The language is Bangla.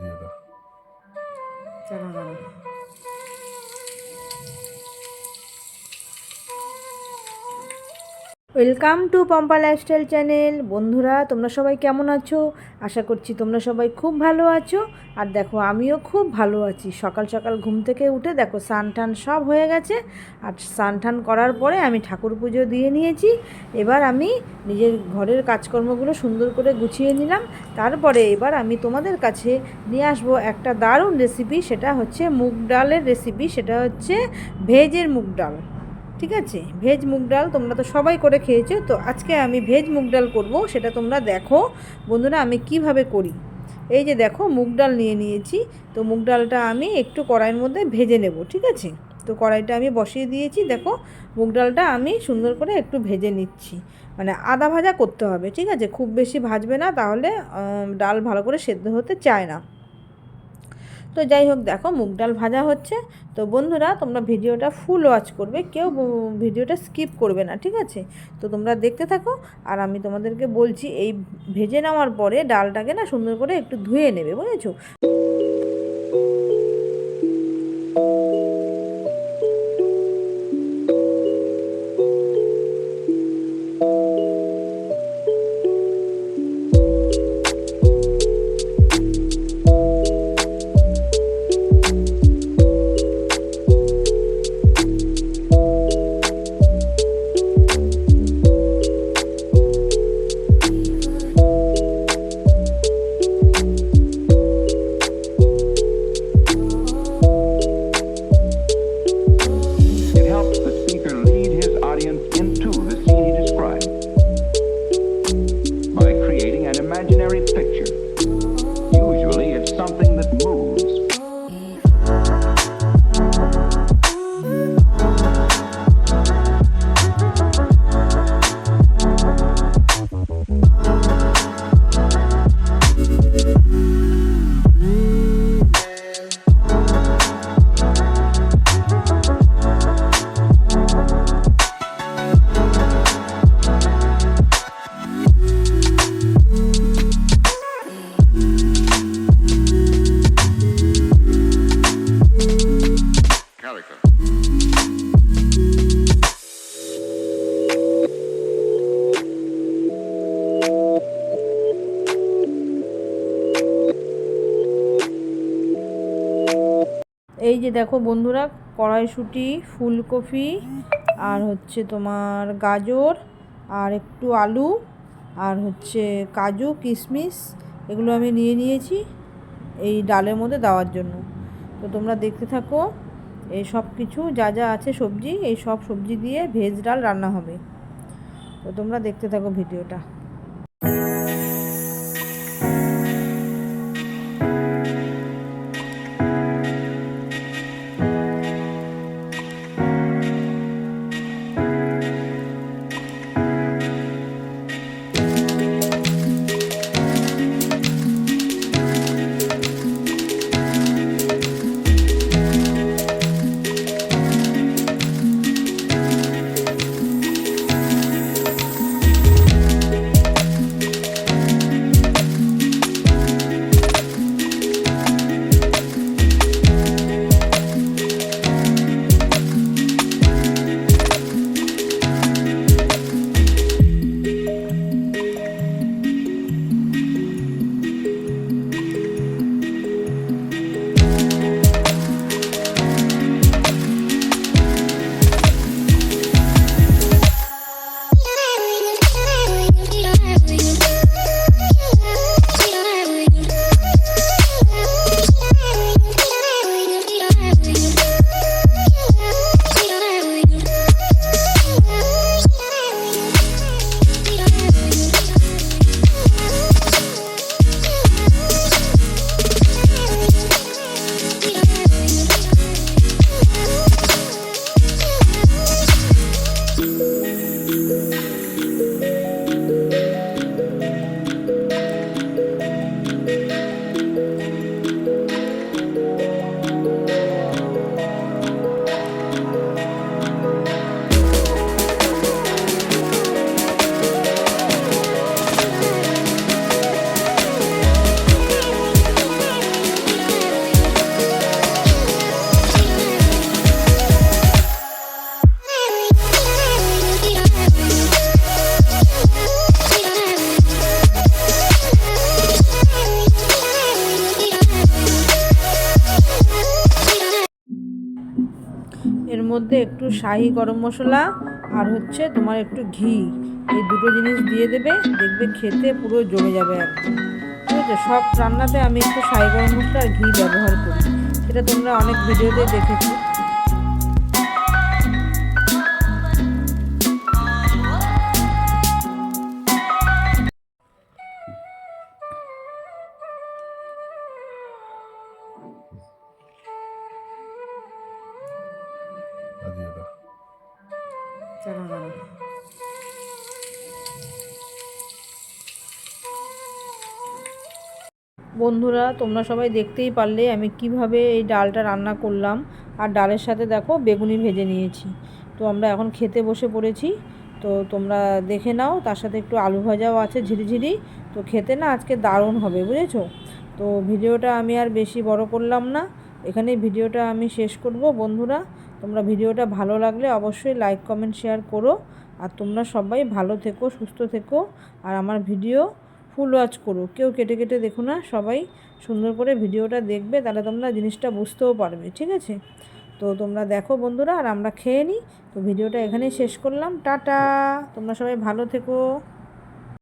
দিয়ে দাও। চলো welcome to Pampa lifestyle channel. বন্ধুরা, তোমরা সবাই কেমন আছো? আশা করছি তোমরা সবাই খুব ভালো আছো। আর দেখো, আমিও খুব ভালো আছি। সকাল সকাল ঘুম থেকে উঠে দেখো, স্নান টান সব হয়ে গেছে। আর স্নান টান করার পরে আমি ঠাকুর পুজো দিয়ে নিয়েছি। এবার আমি নিজের ঘরের কাজকর্মগুলো সুন্দর করে গুছিয়ে নিলাম। তারপরে এবার আমি তোমাদের কাছে নিয়ে আসব একটা দারুণ রেসিপি সেটা হচ্ছে মুগ ডালের রেসিপি সেটা হচ্ছে ভেজের মুগ ডাল। ঠিক আছে? ভেজ মুগ ডাল তোমরা তো সবাই করে খেয়েছো, তো আজকে আমি ভেজ মুগ ডাল করব, সেটা তোমরা দেখো। বন্ধুরা, আমি কীভাবে করি? এই যে দেখো, মুগ ডাল নিয়ে নিয়েছি, তো মুগ ডালটা আমি একটু কড়াইয়ের মধ্যে ভেজে নেব, ঠিক আছে? তো কড়াইটা আমি বসিয়ে দিয়েছি, দেখো, মুগ ডালটা আমি সুন্দর করে একটু ভেজে নিচ্ছি। মানে আদা ভাজা করতে হবে, ঠিক আছে? খুব বেশি ভাজবে না, তাহলে ডাল ভালো করে সেদ্ধ হতে চায় না। তো যাই হোক, দেখো মুগ ডাল ভাজা হচ্ছে। তো বন্ধুরা, তোমরা ভিডিওটা ফুল ওয়াচ করবে, কেউ ভিডিওটা স্কিপ করবে না, ঠিক আছে? তো তোমরা দেখতে থাকো, আর আমি তোমাদেরকে বলছি, এই ভেজে নেওয়ার পরে ডালটাকে না সুন্দর করে একটু ধুয়ে নেবে, বুঝেছ? যে দেখো বন্ধুরা, কড়াইশুঁটি, ফুলকপি, আর হচ্ছে তোমার গাজর, আর একটু আলু, আর হচ্ছে কাজু, কিশমিশ, এগুলো আমি নিয়ে নিয়েছি এই ডালের মধ্যে দেওয়ার জন্য। তো তোমরা দেখতে থাকো, এই সব কিছু যা যা আছে সবজি, এই সব সবজি দিয়ে ভেজ ডাল রান্না হবে। তো তোমরা দেখতে থাকো ভিডিওটা। মধ্যে একটু শাহি গরম মশলা আর হচ্ছে তোমার একটু ঘি। এই দুটো জিনিস দিয়ে দেবে, দেখবে খেতে পুরো জমে যাবে একদম। ঠিক আছে? সব রান্নাতে আমি একটু শাহি গরম মশলা আর ঘি ব্যবহার করি। সেটা তোমরা অনেক ভিডিওতে দেখেছ। দিয়ে দাও। চলো দাঁড়াও বন্ধুরা তোমরা সবাই দেখতেই পারলে আমি কীভাবে এই ডালটা রান্না করলাম। আর ডালের সাথে দেখো বেগুনি ভেজে নিয়েছি। তো আমরা এখন খেতে বসে পড়েছি। তো তোমরা দেখে নাও তার সাথে একটু আলু ভাজাও আছে ঝিরিঝিরি। তো খেতে না আজকে দারুণ হবে বুঝেছ? তো ভিডিওটা আমি আর বেশি বড় করলাম না। এখানে ভিডিওটা আমি শেষ করব বন্ধুরা। তোমরা ভিডিওটা ভালো লাগলে অবশ্যই লাইক কমেন্ট শেয়ার করো। আর তোমরা সবাই ভালো থেকো, সুস্থ থেকো। আর আমার ভিডিও ফুল ওয়াচ করো। কেউ কেটে কেটে দেখো না, সবাই সুন্দর করে ভিডিওটা দেখবে, তাহলে তোমরা জিনিসটা বুঝতেও পারবে, ঠিক আছে? তো তোমরা দেখো বন্ধুরা, আর আমরা খেয়ে নিই। তো ভিডিওটা এখানেই শেষ করলাম। টাটা! তোমরা সবাই ভালো থেকো।